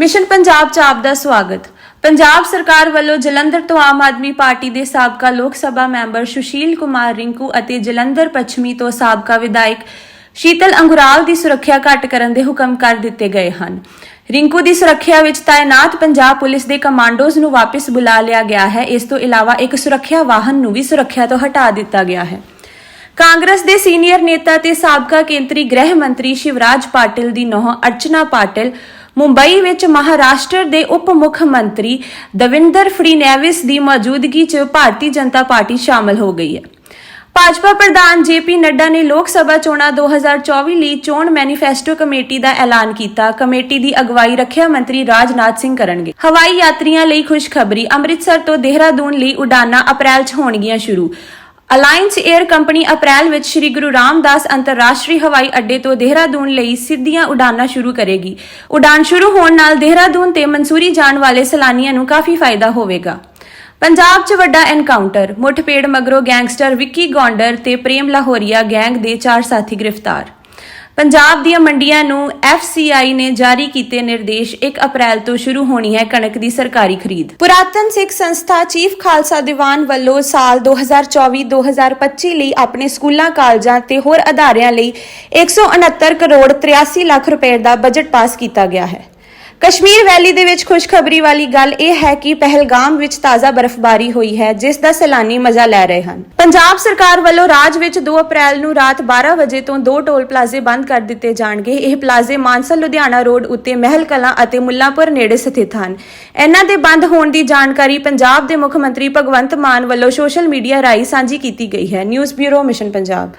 Mission Punjab ਚ ਆਪ ਦਾ ਸਵਾਗਤ। ਪੰਜਾਬ ਸਰਕਾਰ ਵੱਲੋਂ ਜਲੰਧਰ ਤੋਂ ਆਮ ਆਦਮੀ ਪਾਰਟੀ ਦੇ ਸਾਬਕਾ ਲੋਕ ਸਭਾ ਮੈਂਬਰ ਸੁਸ਼ੀਲ ਕੁਮਾਰ ਰਿੰਕੂ ਅਤੇ ਜਲੰਧਰ ਪੱਛਮੀ ਤੋਂ ਸਾਬਕਾ ਵਿਧਾਇਕ ਸ਼ੀਤਲ ਅੰਗੁਰਾਲ ਦੀ ਸੁਰੱਖਿਆ ਘੱਟ ਕਰਨ ਦੇ ਹੁਕਮ ਕਰ ਦਿੱਤੇ ਗਏ ਹਨ। ਰਿੰਕੂ ਦੀ ਸੁਰੱਖਿਆ ਵਿੱਚ ਤਾਇਨਾਤ ਪੰਜਾਬ ਪੁਲਿਸ ਦੇ ਕਮਾਂਡੋਜ਼ ਨੂੰ ਵਾਪਸ ਬੁਲਾ ਲਿਆ ਗਿਆ ਹੈ। ਇਸ ਤੋਂ ਇਲਾਵਾ ਇੱਕ ਸੁਰੱਖਿਆ ਵਾਹਨ ਨੂੰ ਵੀ ਸੁਰੱਖਿਆ ਤੋਂ ਹਟਾ ਦਿੱਤਾ ਗਿਆ ਹੈ। ਕਾਂਗਰਸ ਦੇ ਸੀਨੀਅਰ ਨੇਤਾ ਤੇ ਸਾਬਕਾ ਕੇਂਦਰੀ ਗ੍ਰਹਿ ਮੰਤਰੀ ਸ਼ਿਵਰਾਜ ਪਾਟਿਲ ਦੀ ਨੌਂ ਅਰਚਨਾ ਪਾਟਿਲ, ਮੁੰਬਈ ਵਿੱਚ ਮਹਾਰਾਸ਼ਟਰ ਦੇ ਉਪ ਮੁੱਖ ਮੰਤਰੀ ਦਵਿੰਦਰ ਫੜੀਨੈਵਿਸ ਦੀ ਮੌਜੂਦਗੀ 'ਚ ਭਾਰਤੀ ਜਨਤਾ ਪਾਰਟੀ ਸ਼ਾਮਲ ਹੋ ਗਈ ਹੈ। ਭਾਜਪਾ ਪ੍ਰਧਾਨ ਜੇਪੀ ਨੱਡਾ ਨੇ ਲੋਕ ਸਭਾ ਚੋਣਾਂ 2024 ਲਈ ਚੋਣ ਮੈਨੀਫੈਸਟੋ ਕਮੇਟੀ ਦਾ ਐਲਾਨ ਕੀਤਾ। ਕਮੇਟੀ ਦੀ ਅਗਵਾਈ ਰੱਖਿਆ ਮੰਤਰੀ ਰਾਜਨਾਥ ਸਿੰਘ ਕਰਨਗੇ। ਹਵਾਈ ਯਾਤਰੀਆਂ ਲਈ ਖੁਸ਼ਖਬਰੀ, ਅੰਮ੍ਰਿਤਸਰ ਤੋਂ ਦੇਹਰਾਦੂਨ ਲਈ ਉਡਾਨਾਂ ਅਪ੍ਰੈਲ 'ਚ ਹੋਣਗੀਆਂ ਸ਼ੁਰੂ। ਅਲਾਇੰਸ 에ਅਰ ਕੰਪਨੀ ਅਪ੍ਰੈਲ ਵਿੱਚ ਸ੍ਰੀ ਗੁਰੂ ਰਾਮਦਾਸ ਅੰਤਰਰਾਸ਼ਟਰੀ ਹਵਾਈ ਅੱਡੇ ਤੋਂ ਦੇਹਰਾਦੂਨ ਲਈ ਸਿੱਧੀਆਂ ਉਡਾਨਾਂ ਸ਼ੁਰੂ ਕਰੇਗੀ। ਉਡਾਨ ਸ਼ੁਰੂ ਹੋਣ ਨਾਲ ਦੇਹਰਾਦੂਨ ਤੇ ਮਨਸੂਰੀ ਜਾਣ ਵਾਲੇ ਸੈਲਾਨੀਆਂ ਨੂੰ ਕਾਫੀ ਫਾਇਦਾ ਹੋਵੇਗਾ। ਪੰਜਾਬ 'ਚ ਵੱਡਾ ਐਨਕਾਊਂਟਰ ਮੁੱਠਭੇੜ ਮਗਰੋਂ ਗੈਂਗਸਟਰ ਵਿੱਕੀ ਗੌਂਡਰ ਤੇ ਪ੍ਰੇਮ ਲਾਹੌਰੀਆ ਗੈਂਗ ਦੇ ਚਾਰ ਸਾਥੀ ਗ੍ਰਿਫਤਾਰ। ਪੰਜਾਬ ਦੀਆਂ ਮੰਡੀਆਂ ਨੂੰ FCI ਨੇ ਜਾਰੀ ਕੀਤੇ ਨਿਰਦੇਸ਼ 1 ਅਪ੍ਰੈਲ ਤੋਂ ਸ਼ੁਰੂ ਹੋਣੀ ਹੈ ਕਣਕ ਦੀ ਸਰਕਾਰੀ ਖਰੀਦ। ਪੁਰਾਤਨ ਸਿੱਖ ਸੰਸਥਾ ਚੀਫ ਖਾਲਸਾ ਦੀਵਾਨ ਵੱਲੋਂ ਸਾਲ 2024-2025 ਲਈ ਆਪਣੇ ਸਕੂਲਾਂ, ਕਾਲਜਾਂ ਤੇ ਹੋਰ ਅਦਾਰਿਆਂ ਲਈ 169 ਕਰੋੜ 83 ਲੱਖ ਰੁਪਏ ਦਾ ਬਜਟ ਪਾਸ ਕੀਤਾ ਗਿਆ ਹੈ। ਕਸ਼ਮੀਰ ਵੈਲੀ ਦੇ ਵਿੱਚ ਖੁਸ਼ਖਬਰੀ ਵਾਲੀ ਗੱਲ ਇਹ ਹੈ ਕਿ ਪਹਿਲਗਾਮ ਵਿੱਚ ਤਾਜ਼ਾ ਬਰਫ਼ਬਾਰੀ ਹੋਈ ਹੈ, ਜਿਸ ਦਾ ਸੈਲਾਨੀ ਮਜ਼ਾ ਲੈ ਰਹੇ ਹਨ। ਪੰਜਾਬ ਸਰਕਾਰ ਵੱਲੋਂ ਰਾਜ ਵਿੱਚ 2 ਅਪ੍ਰੈਲ ਨੂੰ ਰਾਤ 12 ਵਜੇ ਤੋਂ ਦੋ ਟੋਲ ਪਲਾਜ਼ੇ ਬੰਦ ਕਰ ਦਿੱਤੇ ਜਾਣਗੇ। ਇਹ ਪਲਾਜ਼ੇ ਮਾਨਸਾ, ਲੁਧਿਆਣਾ ਰੋਡ ਉੱਤੇ ਮਹਿਲ ਕਲਾਂ ਅਤੇ ਮੁੱਲਾਂਪੁਰ ਨੇੜੇ ਸਥਿਤ ਹਨ। ਇਹਨਾਂ ਦੇ ਬੰਦ ਹੋਣ ਦੀ ਜਾਣਕਾਰੀ ਪੰਜਾਬ ਦੇ ਮੁੱਖ ਮੰਤਰੀ ਭਗਵੰਤ ਮਾਨ ਵੱਲੋਂ ਸੋਸ਼ਲ ਮੀਡੀਆ ਰਾਹੀਂ ਸਾਂਝੀ ਕੀਤੀ ਗਈ ਹੈ। News bureau, mission Punjab.